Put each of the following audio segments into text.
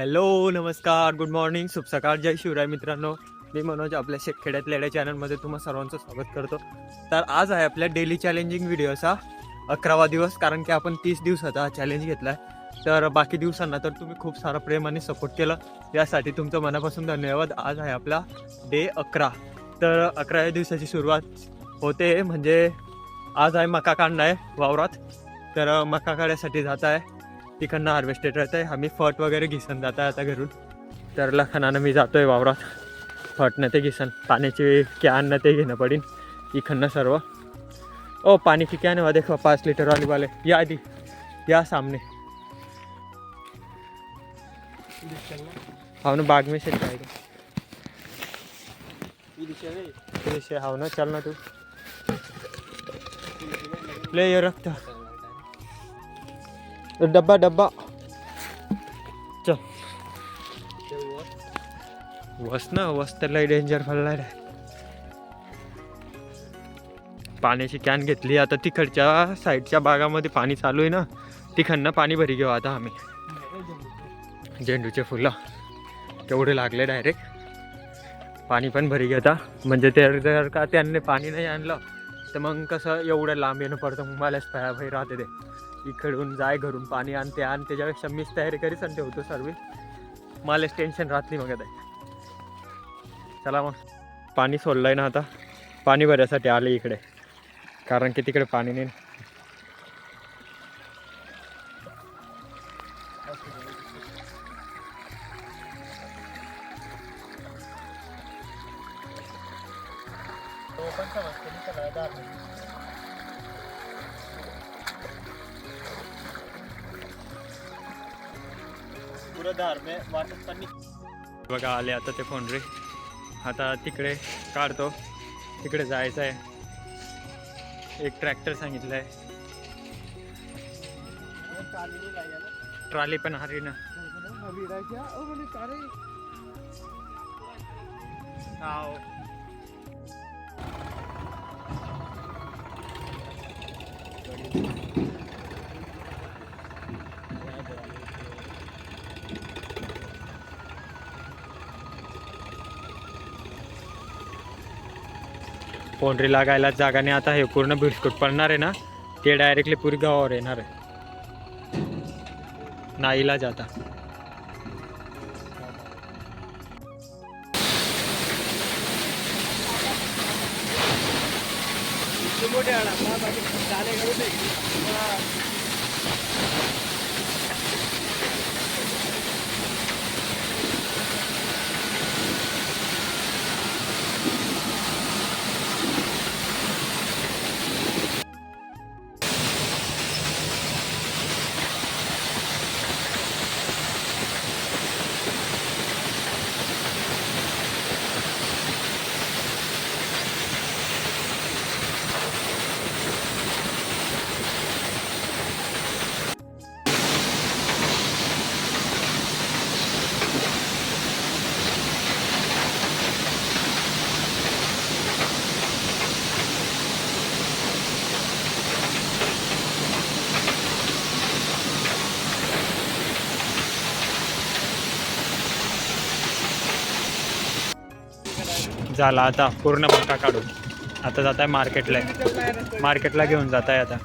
Hello नमस्कार good morning शुभ सकाळ जय शिवराय मित्रांनो. मी मनोज आपल्या शेतखेड्यात लेड्या चॅनलमध्ये तुम्हा सर्वांचं स्वागत करतो. तर आज आहे आपल्या डेली चॅलेंजिंग व्हिडिओचा अकरावा दिवस कारण की आपण तीस दिवसाचा चॅलेंज घेतला आहे तर बाकी दिवसांना तर तुम्ही खूप सारा प्रेम आणि सपोर्ट केलं. यासाठी तुमचं मनापासून धन्यवाद. आज आहे आपला डे अकरा. तर अकराव्या दिवसाची सुरुवात होते म्हणजे आज आहे मका काढणं आहे वावरात. तर मका काढण्यासाठी जात आहे. तिकडनं हार्वेस्टेड राहत आहे आम्ही फट वगैरे घिसन जात आहे आता घरून. तर लखनानं मी जातो आहे वावरात. फटनं ते घिसन. पाण्याची कॅन ते घेणं पडेल इकडनं सर्व. ओ पाणी की कॅन वा देखो पाच लिटर वाली वाले. या आधी. या सामने. हाव ना बाग में से जाएगा. हाव ना चल ना तू. ले ये रखता डब्बा डब्बा चल। वस ना वस तर लय डेंजर पडला रे. पाण्याची कॅन घेतली आता तिकडच्या साईडच्या बागामध्ये पाणी चालू आहे ना तिकडनं पाणी भरी घेऊ आता आम्ही. झेंडूचे फुलं. तेवढे लागले डायरेक्ट पाणी पण भरी घेता म्हणजे ते जर का त्यांनी पाणी नाही आणलं तर मग कसं एवढं लांब येणं पडतं मग मलाच पाया भाई राहते ते. इकडून जाय घरून पाणी आणते आणि आण त्याच्यापेक्षा मीच तयारी करीच आणि ठेवतो सर्व. मलाच टेन्शन राहत नाही मग आता. चला मग. पाणी सोडलं आहे ना आता. पाणी भरायसाठी आले इकडे. कारण की तिकडे पाणी नाही. वाटत बघा आले आता ते फोन रे आता तिकडे काढतो. तिकडे जायचं आहे. एक ट्रॅक्टर सांगितलं आहे. ट्रॉली पण हरी ना. हाव. पोंढरी लागायला जागा नाही. आता हे पूर्ण बिस्कुट पडणार आहे ना ते डायरेक्टली पुरी गावावर येणार आहे. नाईला जाता झाला आता पूर्ण मका काढून. आता जात आहे मार्केटला. मार्केटला घेऊन जात आहे आता.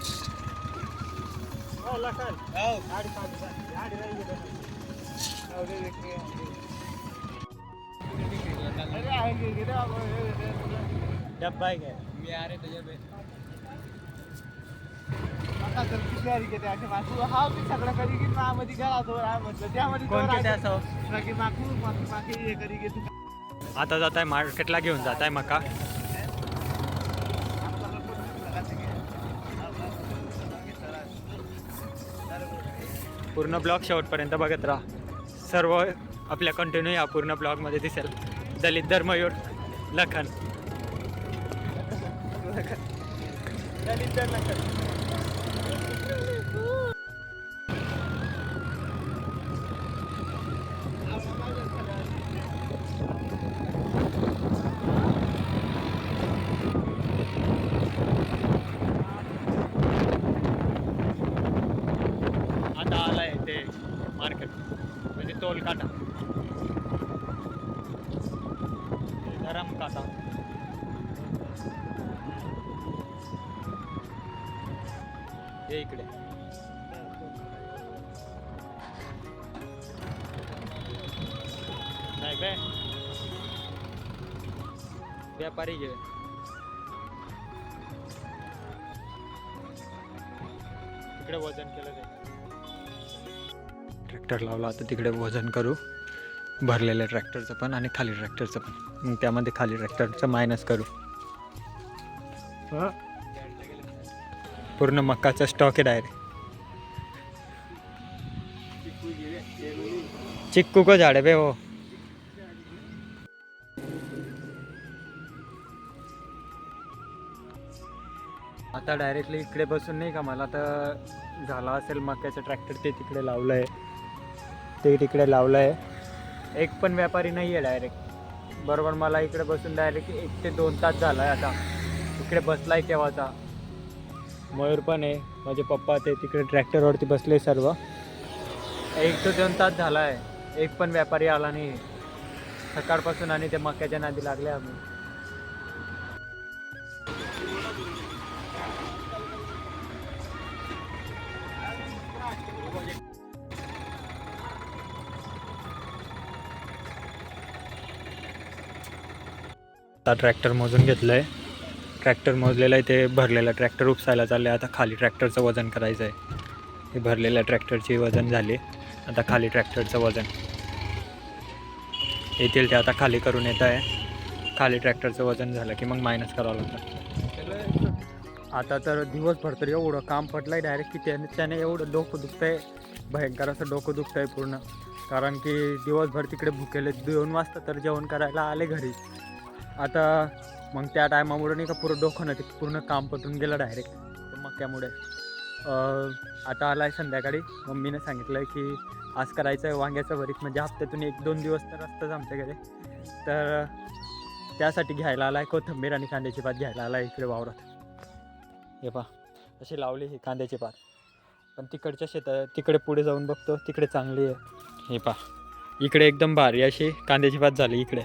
डब्बा आहे मी अरे असं आता जात आहे मार्केटला घेऊन जात आहे मका. पूर्ण ब्लॉग शेवटपर्यंत बघत राहा. सर्व आपल्या कंटिन्यू या पूर्ण ब्लॉगमध्ये दिसेल. दलित धर्मयूर लखन. दलित धर्म धरम काटा गरम काटा इकडे. नाही काय? व्यापारी घे इकडे वजन केलं जाईल ट्रॅक्टर लावला आता तिकडे वजन करू. भरलेल्या ट्रॅक्टरचं पण आणि खाली ट्रॅक्टरचं पण. मग त्यामध्ये खाली ट्रॅक्टरचं मायनस करू. पूर्ण मक्काचा स्टॉक आहे डायरेक्ट चिक्कू को झाड बे हो. आता डायरेक्टली इकडे बसून नाही का मला तर झाला असेल मक्याचं ट्रॅक्टर ते तिकडे लावलं आहे ते तिकडे लावलं आहे. एक पण व्यापारी नाही आहे डायरेक्ट बरोबर मला इकडे बसून डायरेक्ट एक ते दोन तास झाला आहे आता. इकडे बसला आहे केव्हाचा. मयूर पण आहे माझे पप्पा ते तिकडे ट्रॅक्टरवरती बसले सर्व. एक ते दोन तास झाला आहे एक पण व्यापारी आला नाही सकाळपासून आणि ते मक्याच्या नादी लागले आम्ही. आता ट्रॅक्टर मोजून घेतलं आहे ट्रॅक्टर मोजलेलं आहे ते भरलेलं. ट्रॅक्टर उपसायला चाललं आहे आता खाली ट्रॅक्टरचं वजन करायचं आहे हे भरलेल्या ट्रॅक्टरची वजन झाली. आता खाली ट्रॅक्टरचं वजन. येतील ते आता खाली करून येत आहे. खाली ट्रॅक्टरचं वजन झालं की मग मायनस करावं लागतं. आता तर दिवसभर तर एवढं काम पडलं आहे डायरेक्ट की त्याने त्याने एवढं डोकं दुखतं आहे भयंकर असं डोकं दुखतं आहे पूर्ण. कारण की दिवसभर तिकडे भुकेले दोन वाजता तर जेवण करायला आले घरी. आता मग त्या टायमामुळे नाही का पुरं डोकं नाही ते पूर्ण काम पटून गेलं डायरेक्ट मक्क्यामुळे आता आला आहे संध्याकाळी. मम्मीने सांगितलं आहे की आज करायचं आहे वांग्याचं भरीत. म्हणजे हप्त्यातून एक दोन दिवस तर असतंच आमच्याकडे. तर त्यासाठी घ्यायला आला आहे कोथंबीर आणि कांद्याची पात घ्यायला आला आहे इकडे वावरात. हे पा अशी लावली ही कांद्याची पात पण तिकडच्या शेतात तिकडे पुढे जाऊन बघतो तिकडे चांगली आहे. हे पा इकडे एकदम भारी अशी कांद्याची पात झाली इकडे.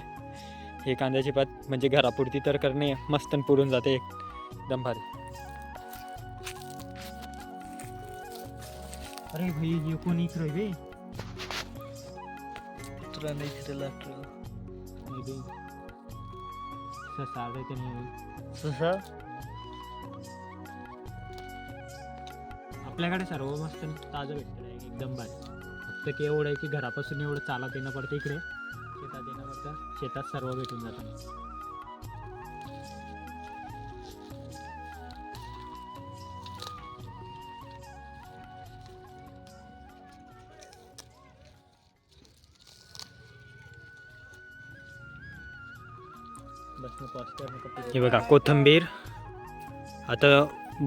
हे कांद्याची पात म्हणजे घरापुरती तर करणे मस्त आणि पुरून जाते. एकदम भारी. अरे भाई ये कोण इकडे बे तुला नाही फिरायला ससा आपल्याकडे सर्व मस्त ताजं भेटतं आहे एकदम भारी. फक्त की एवढं आहे की घरापासून एवढं चालत येणं पडतं इकडे. शेतात सर्व भेटून जातात हे बघा कोथंबीर. आता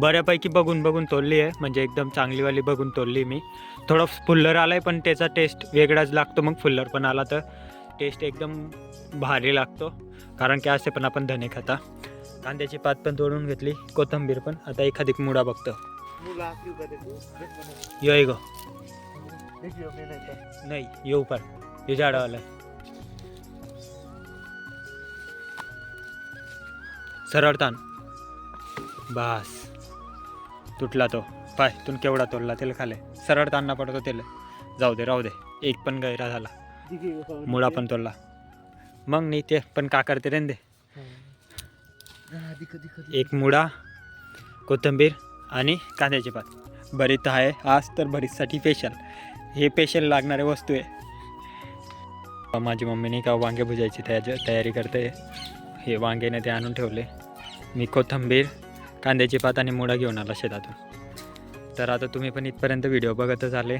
बऱ्यापैकी बघून बघून तोडली आहे. म्हणजे एकदम चांगलीवाली बघून तोडली मी. थोडं फुल्लर आलाय पण त्याचा टेस्ट वेगळाच लागतो. मग फुल्लर पण आला तर. टेस्ट एकदम भारी लागतो. कारण की असे पण आपण धने खाता. कांद्याची पात पण तोडून घेतली कोथंबीर पण. आता एखादी मुडा बघतो. यो गो. नाही येऊ पण. हे झाडावाला. सरळ ताण. बास. तुटला तो. पाय तून केवढा तोडला त्याला खाले. सरळ ताणना पडतो त्याला जाऊ दे राहू दे. एक पण गैरा झाला. मुळा पण तोडला. मग नाही ते पण का करते रे दे. एक मुळा कोथिंबीर आणि कांद्याची पात. भरीत आहे आज तर भरीतसाठी स्पेशल हे स्पेशल लागणारे वस्तू आहे. माझी मम्मीने का वांगे भुजायची तया तयारी करते. हे वांगेने ते आणून ठेवले. मी कोथंबीर कांद्याची पात आणि मुळा घेऊन आला शेतातून. तर आता तुम्ही पण इथपर्यंत व्हिडिओ बघतच आले.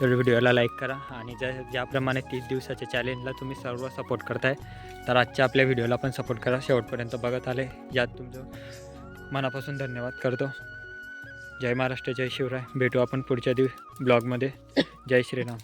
तर व्हिडिओला लाईक करा आणि ज्या ज्याप्रमाणे तीस दिवसाच्या चॅलेंजला तुम्ही सर्व सपोर्ट करताय तर आजच्या आपल्या व्हिडिओला पण सपोर्ट करा. शेवटपर्यंत बघत आले यात तुमचं मनापासून धन्यवाद करतो. जय महाराष्ट्र जय शिवराय. भेटू आपण पुढच्या दिव ब्लॉगमध्ये जय श्रीराम.